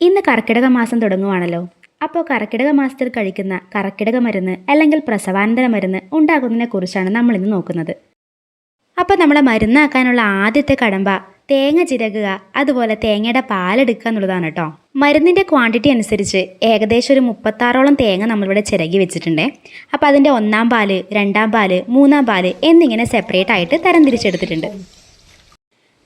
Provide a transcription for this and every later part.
ഇന്ന് കർക്കിടക മാസം തുടങ്ങുവാണല്ലോ. അപ്പോൾ കർക്കിടക മാസത്തിൽ കഴിക്കുന്ന കർക്കിടക മരുന്ന് അല്ലെങ്കിൽ പ്രസവാനന്തര മരുന്ന് ഉണ്ടാക്കുന്നതിനെ കുറിച്ചാണ് നമ്മൾ ഇന്ന് നോക്കുന്നത്. അപ്പോൾ നമ്മളെ മരുന്നാക്കാനുള്ള ആദ്യത്തെ കടമ്പ തേങ്ങ ചിരകുക അതുപോലെ തേങ്ങയുടെ പാലെടുക്കുക എന്നുള്ളതാണ് കേട്ടോ. മരുന്നിന്റെ ക്വാണ്ടിറ്റി അനുസരിച്ച് ഏകദേശം ഒരു മുപ്പത്താറോളം തേങ്ങ നമ്മളിവിടെ ചിരകി വെച്ചിട്ടുണ്ട്. അപ്പോൾ അതിന്റെ ഒന്നാം പാൽ രണ്ടാം പാൽ മൂന്നാം പാൽ എന്നിങ്ങനെ സെപ്പറേറ്റ് ആയിട്ട് തരംതിരിച്ചെടുത്തിട്ടുണ്ട്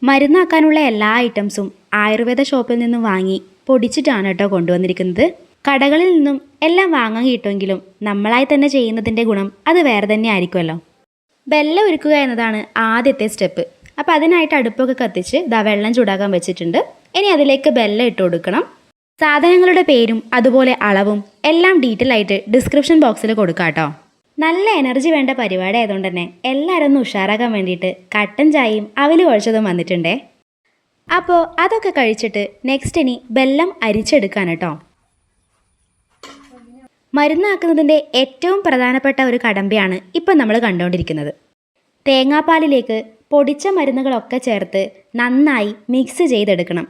മരുന്നാക്കാനുള്ള എല്ലാ ഐറ്റംസും ആയുർവേദ ഷോപ്പിൽ നിന്ന് വാങ്ങി പൊടിച്ചിട്ടാണ് കേട്ടോ കൊണ്ടുവന്നിരിക്കുന്നത്. കടകളിൽ നിന്നും എല്ലാം വാങ്ങാൻ കിട്ടുമെങ്കിലും നമ്മളായി തന്നെ ചെയ്യുന്നതിന്റെ ഗുണം അത് വേറെ തന്നെ ആയിരിക്കുമല്ലോ. വെള്ളം ഒരുക്കുക എന്നതാണ് ആദ്യത്തെ സ്റ്റെപ്പ്. അപ്പോൾ അതിനായിട്ട് അടുപ്പൊക്കെ കത്തിച്ച് ദാ വെള്ളം ചൂടാക്കാൻ വെച്ചിട്ടുണ്ട്. ഇനി അതിലേക്ക് വെള്ളം ഇട്ട് കൊടുക്കണം. സാധനങ്ങളുടെ പേരും അതുപോലെ അളവും എല്ലാം ഡീറ്റെയിൽ ആയിട്ട് ഡിസ്ക്രിപ്ഷൻ ബോക്സിൽ കൊടുക്കാം കേട്ടോ നല്ല എനർജി വേണ്ട പരിപാടി ആയതുകൊണ്ട് തന്നെ എല്ലാവരും ഒന്ന് ഉഷാറാക്കാൻ വേണ്ടിയിട്ട് കട്ടൻ ചായയും അവൽ കുഴച്ചതും വന്നിട്ടുണ്ടേ. അപ്പോൾ അതൊക്കെ കഴിച്ചിട്ട് നെക്സ്റ്റ് ഇനി ബെല്ലം അരിച്ചെടുക്കാൻ കേട്ടോ മരുന്നാക്കുന്നതിന്റെ ഏറ്റവും പ്രധാനപ്പെട്ട ഒരു കടമ്പയാണ് ഇപ്പം നമ്മൾ കണ്ടുകൊണ്ടിരിക്കുന്നത്. തേങ്ങാപ്പാലിലേക്ക് പൊടിച്ച മരുന്നുകളൊക്കെ ചേർത്ത് നന്നായി മിക്സ് ചെയ്തെടുക്കണം.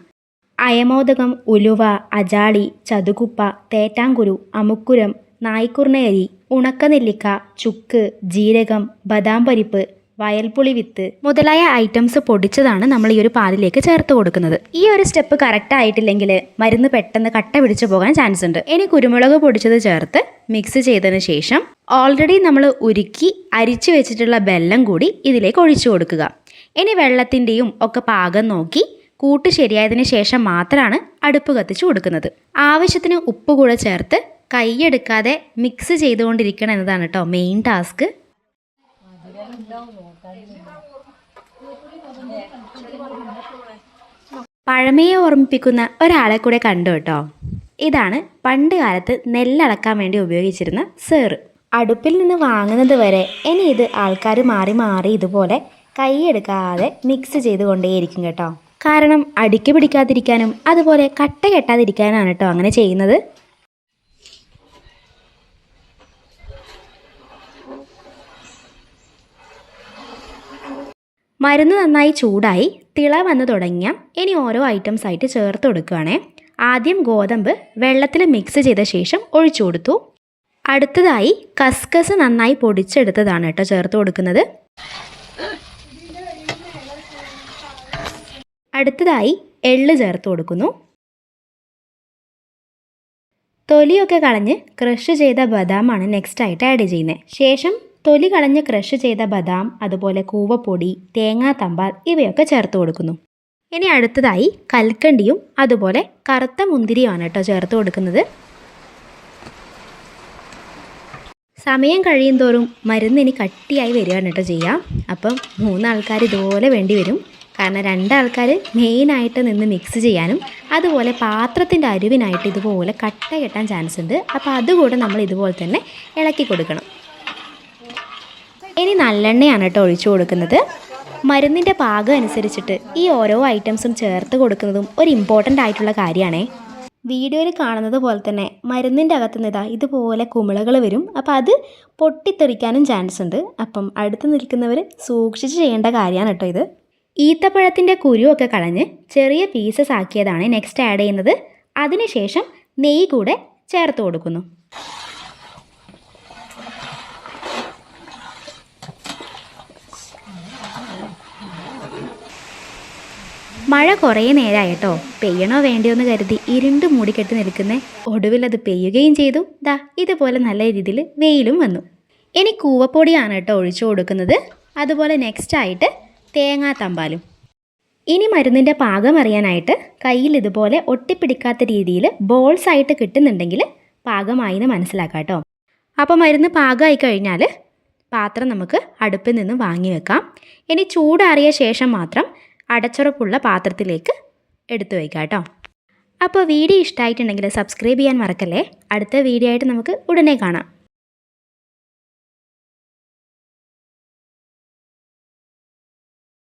അയമോദകം ഉലുവ അജാളി ചതുകുപ്പ തേറ്റാങ്കുരു അമുക്കുരം നായ്ക്കുർണയരി ഉണക്കനെല്ലിക്ക ചുക്ക് ജീരകം ബദാം പരിപ്പ് വയൽപ്പുളി വിത്ത് മുതലായ ഐറ്റംസ് പൊടിച്ചതാണ് നമ്മൾ ഈ ഒരു പാലിലേക്ക് ചേർത്ത് കൊടുക്കുന്നത്. ഈ ഒരു സ്റ്റെപ്പ് കറക്റ്റ് ആയിട്ടില്ലെങ്കിൽ മരുന്ന് പെട്ടെന്ന് കട്ട പിടിച്ചു പോകാൻ ചാൻസ് ഉണ്ട്. ഇനി കുരുമുളക് പൊടിച്ചത് ചേർത്ത് മിക്സ് ചെയ്തതിന് ശേഷം ഓൾറെഡി നമ്മൾ ഉരുക്കി അരിച്ചു വെച്ചിട്ടുള്ള ബെല്ലം കൂടി ഇതിലേക്ക് ഒഴിച്ചു കൊടുക്കുക. ഇനി വെള്ളത്തിന്റെയും ഒക്കെ പാകം നോക്കി കൂട്ട് ശരിയായതിന് ശേഷം മാത്രമാണ് അടുപ്പ് കത്തിച്ചു കൊടുക്കുന്നത്. ആവശ്യത്തിന് ഉപ്പ് കൂടെ ചേർത്ത് കൈയെടുക്കാതെ മിക്സ് ചെയ്തുകൊണ്ടിരിക്കണം എന്നതാണ് കേട്ടോ മെയിൻ ടാസ്ക് പഴമയെ ഓർമ്മിപ്പിക്കുന്ന ഒരാളെ കൂടെ കണ്ടു കേട്ടോ. ഇതാണ് പണ്ട് കാലത്ത് നെല്ലടക്കാൻ വേണ്ടി ഉപയോഗിച്ചിരുന്ന സേറ് അടുപ്പിൽ നിന്ന് വാങ്ങുന്നത് വരെ ഇനി ഇത് ആൾക്കാർ മാറി മാറി ഇതുപോലെ കൈയെടുക്കാതെ മിക്സ് ചെയ്തുകൊണ്ടേയിരിക്കും കേട്ടോ. കാരണം അടിക്ക് പിടിക്കാതിരിക്കാനും അതുപോലെ കട്ട കെട്ടാതിരിക്കാനാണ് കേട്ടോ അങ്ങനെ ചെയ്യുന്നത്. മരുന്ന് നന്നായി ചൂടായി തിള വന്ന് തുടങ്ങിയ ഇനി ഓരോ ഐറ്റംസ് ആയിട്ട് ചേർത്ത് കൊടുക്കുകയാണേ. ആദ്യം ഗോതമ്പ് വെള്ളത്തിൽ മിക്സ് ചെയ്ത ശേഷം ഒഴിച്ചു കൊടുത്തു. അടുത്തതായി കസ്കസ് നന്നായി പൊടിച്ചെടുത്തതാണ് കേട്ടോ ചേർത്ത് കൊടുക്കുന്നത്. അടുത്തതായി എള്ള് ചേർത്ത് കൊടുക്കുന്നു. തൊലിയൊക്കെ കളഞ്ഞ് ക്രഷ് ചെയ്ത ബദാമാണ് നെക്സ്റ്റ് ആയിട്ട് ആഡ് ചെയ്യുന്നത്. ശേഷം തൊലി കളഞ്ഞ് ക്രഷ് ചെയ്ത ബദാം അതുപോലെ കൂവപ്പൊടി തേങ്ങാത്തമ്പാൽ ഇവയൊക്കെ ചേർത്ത് കൊടുക്കുന്നു. ഇനി അടുത്തതായി കൽക്കണ്ടിയും അതുപോലെ കറുത്ത മുന്തിരിയുമാണ് കേട്ടോ ചേർത്ത് കൊടുക്കുന്നത്. സമയം കഴിയും തോറും മരുന്ന് ഇനി കട്ടിയായി വരികയാണ് കേട്ടോ ചെയ്യാം അപ്പം മൂന്നാൾക്കാർ ഇതുപോലെ വേണ്ടി വരും. കാരണം രണ്ടാൾക്കാർ മെയിനായിട്ട് നിന്ന് മിക്സ് ചെയ്യാനും അതുപോലെ പാത്രത്തിന്റെ അരുവിനായിട്ട് ഇതുപോലെ കട്ട കെട്ടാൻ ചാൻസ് ഉണ്ട്. അപ്പോൾ അതുകൂടെ നമ്മൾ ഇതുപോലെ തന്നെ ഇളക്കി കൊടുക്കണം. ഇനി നല്ലെണ്ണയാണ് കേട്ടോ ഒഴിച്ചു കൊടുക്കുന്നത്. മരുന്നിന്റെ പാകം അനുസരിച്ചിട്ട് ഈ ഓരോ ഐറ്റംസും ചേർത്ത് കൊടുക്കുന്നതും ഒരു ഇമ്പോർട്ടന്റ് ആയിട്ടുള്ള കാര്യമാണേ വീഡിയോയിൽ കാണുന്നത് പോലെ തന്നെ മരുന്നിന്റെ അകത്തുനിന്ന് ഇതാ ഇതുപോലെ കുമിളകൾ വരും. അപ്പോൾ അത് പൊട്ടിത്തെറിക്കാനും ചാൻസ് ഉണ്ട്. അപ്പം അടുത്ത് നിൽക്കുന്നവർ സൂക്ഷിച്ച് ചെയ്യേണ്ട കാര്യമാണ് കേട്ടോ ഇത്. ഈത്തപ്പഴത്തിന്റെ കുരുവൊക്കെ കളഞ്ഞ് ചെറിയ പീസസ് ആക്കിയതാണ് നെക്സ്റ്റ് ആഡ് ചെയ്യുന്നത്. അതിനുശേഷം നെയ്യ് കൂടെ ചേർത്ത് കൊടുക്കുന്നു. മഴ കുറേ നേരമായിട്ടോ പെയ്യണോ വേണ്ടയോ എന്ന് കരുതി ഇരുണ്ട് മൂടിക്കെട്ടി നിൽക്കുന്നേ. ഒടുവിൽ അത് പെയ്യുകയും ചെയ്തു. ദാ ഇതുപോലെ നല്ല രീതിയിൽ വെയിലും വന്നു. ഇനി കൂവപ്പൊടിയാണ് കേട്ടോ ഒഴിച്ചു കൊടുക്കുന്നത്. അതുപോലെ നെക്സ്റ്റ് ആയിട്ട് തേങ്ങാ തമ്പാലും. ഇനി മരുന്നിന്റെ പാകം അറിയാനായിട്ട് കയ്യിൽ ഇതുപോലെ ഒട്ടിപ്പിടിക്കാത്ത രീതിയിൽ ബോൾസ് ആയിട്ട് കിട്ടുന്നുണ്ടെങ്കിൽ പാകമായി എന്ന് മനസ്സിലാക്കാം കേട്ടോ അപ്പോൾ മരുന്ന് പാകമായി കഴിഞ്ഞാൽ പാത്രം നമുക്ക് അടുപ്പിൽ നിന്ന് വാങ്ങി വെക്കാം. ഇനി ചൂടാറിയ ശേഷം മാത്രം അടച്ചുറപ്പുള്ള പാത്രത്തിലേക്ക് എടുത്തു വയ്ക്കാം കേട്ടോ. അപ്പോൾ വീഡിയോ ഇഷ്ടമായിട്ടുണ്ടെങ്കിൽ സബ്സ്ക്രൈബ് ചെയ്യാൻ മറക്കല്ലേ? അടുത്ത വീഡിയോ ആയിട്ട് നമുക്ക് ഉടനെ കാണാം.